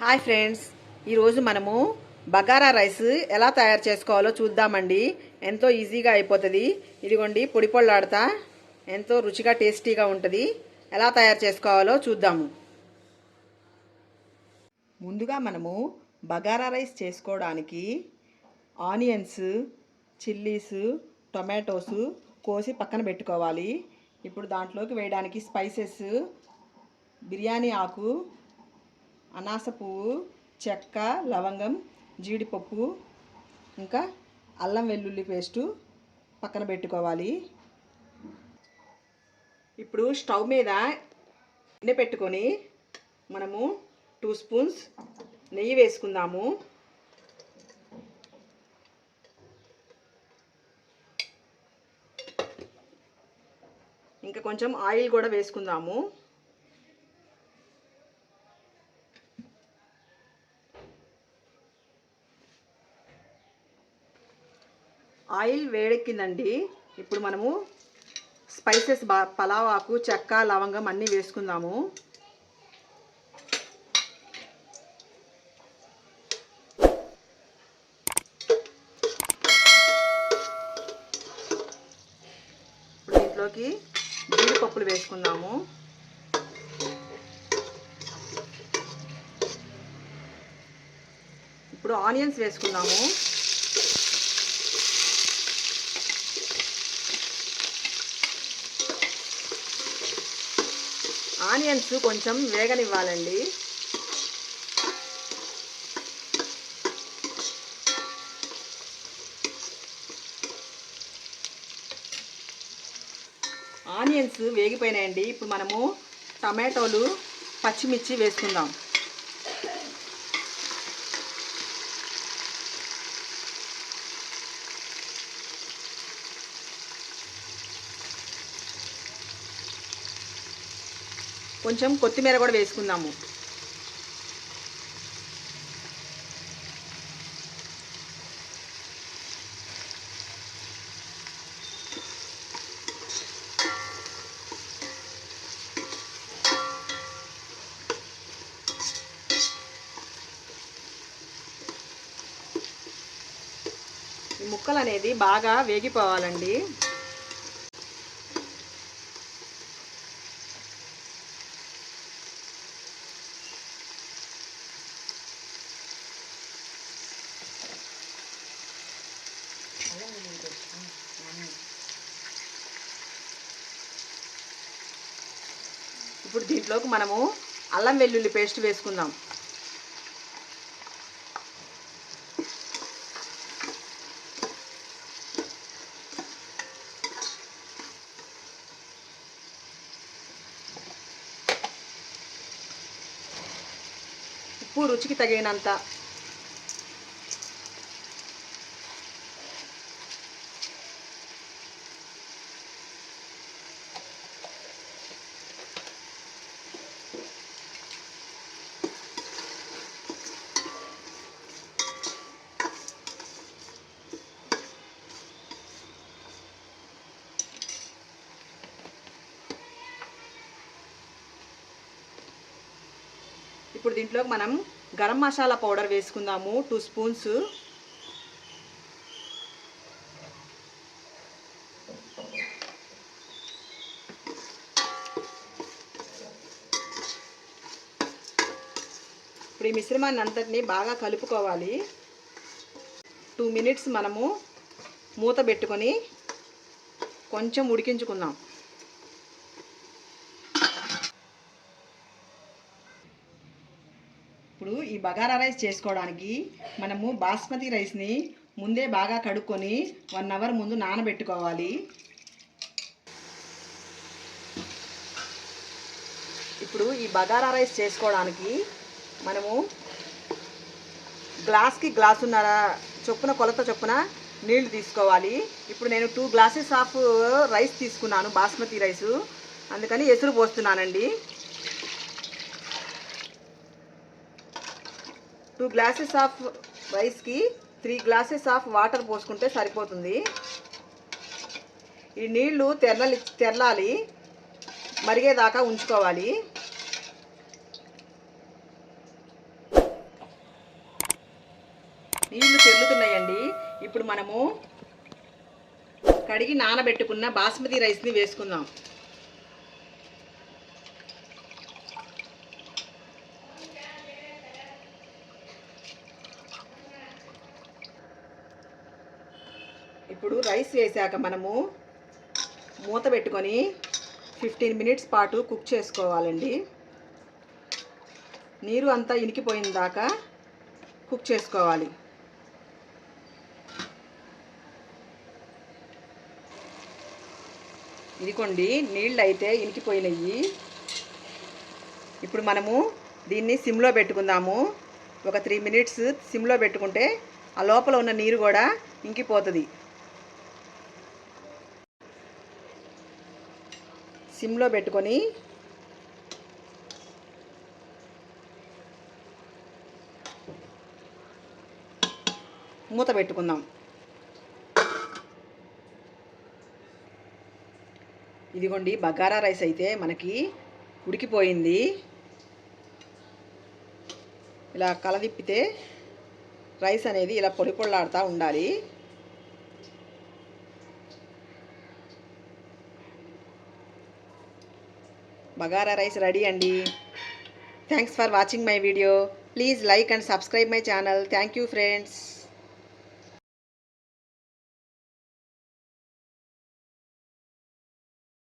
Hi friends ఈరోజు మనము bagara rice ఎలా తయారు చేసుకోవాలో చూద్దామండి. ఎంతో ఈజీగా అయిపోతుంది. ఇదిగోండి పొడి పొళ్ళాడుతా ఎంతో రుచిగా టేస్టీగా ఉంటుంది. ఎలా తయారు చేసుకోవాలో చూద్దాము. ముందుగా మనము బగారా రైస్ చేసుకోవడానికి ఆనియన్స్ చిల్లీస్ టొమాటోస్ కోసి పక్కన పెట్టుకోవాలి. ఇప్పుడు దాంట్లోకి వేయడానికి స్పైసెస్ బిర్యానీ ఆకు అనాస పువ్వు చెక్క లవంగం జీడిపప్పు ఇంకా అల్లం వెల్లుల్లి పేస్టు పక్కన పెట్టుకోవాలి. ఇప్పుడు స్టవ్ మీద గిన్నె పెట్టుకొని మనము టూ స్పూన్స్ నెయ్యి వేసుకుందాము. ఇంకా కొంచెం ఆయిల్ కూడా వేసుకుందాము. ఆయిల్ వేడెక్కిందండి. ఇప్పుడు మనము స్పైసెస్ బా పలావ్ ఆకు చెక్క లవంగం అన్నీ వేసుకుందాము. ఇప్పుడు దీంట్లోకి జీడిపప్పులు వేసుకుందాము. ఇప్పుడు ఆనియన్స్ వేసుకుందాము. ఆనియన్స్ కొంచెం వేగనివ్వాలండి. ఆనియన్స్ వేగిపోయినాయండి. ఇప్పుడు మనము టమాటోలు పచ్చిమిర్చి వేసుకుందాం. కొంచెం కొత్తిమీర కూడా వేసుకుందాము. ఈ ముక్కలు అనేది బాగా వేగిపోవాలండి. ఇప్పుడు దీంట్లోకి మనము అల్లం వెల్లుల్లి పేస్ట్ వేసుకుందాం. ఉప్పు రుచికి తగినంత ఇప్పుడు దీంట్లో మనం గరం మసాలా పౌడర్ వేసుకుందాము. Two spoons. ఇప్పుడు ఈ మిశ్రమాన్ని అంతటినీ బాగా కలుపుకోవాలి. టూ మినిట్స్ మనము మూత పెట్టుకొని కొంచెం ఉడికించుకుందాం. ఇప్పుడు ఈ బగారా రైస్ చేసుకోవడానికి మనము బాస్మతి రైస్ని ముందే బాగా కడుక్కొని వన్ అవర్ ముందు నానబెట్టుకోవాలి. ఇప్పుడు ఈ బగారా రైస్ చేసుకోవడానికి మనము గ్లాస్కి గ్లాసున్నర చొప్పున కొలత చొప్పున నీళ్ళు తీసుకోవాలి. ఇప్పుడు నేను టూ గ్లాసెస్ ఆఫ్ రైస్ తీసుకున్నాను బాస్మతి రైసు. అందుకని ఎసురు పోస్తున్నానండి. టూ గ్లాసెస్ ఆఫ్ రైస్కి త్రీ గ్లాసెస్ ఆఫ్ వాటర్ పోసుకుంటే సరిపోతుంది. ఈ నీళ్ళు తెరలి తెరలాలి మరిగేదాకా ఉంచుకోవాలి. నీళ్ళు చెల్లుతున్నాయండి ఇప్పుడు మనము కడిగి నానబెట్టుకున్న బాస్మతి రైస్ని వేసుకుందాం. ఇప్పుడు రైస్ వేసాక మనము మూత పెట్టుకొని ఫిఫ్టీన్ మినిట్స్ పాటు కుక్ చేసుకోవాలండి. నీరు అంతా ఇనికిపోయిన దాకా కుక్ చేసుకోవాలి. ఇదిగోండి నీళ్ళు అయితే ఇనికిపోయినాయి. ఇప్పుడు మనము దీన్ని సిమ్లో పెట్టుకుందాము. ఒక త్రీ మినిట్స్ సిమ్లో పెట్టుకుంటే ఆ లోపల ఉన్న నీరు కూడా ఇంకిపోతుంది. సిమ్లో పెట్టుకొని మూత పెట్టుకుందాం. ఇదిగోండి బగారా రైస్ అయితే మనకి ఉడికిపోయింది. ఇలా కలదిప్పితే రైస్ అనేది ఇలా పొడి పొడిలాడుతూ ఉండాలి. బగారా రైస్ రెడీ అండి. Thanks for watching my video please like and subscribe my channel thank you friends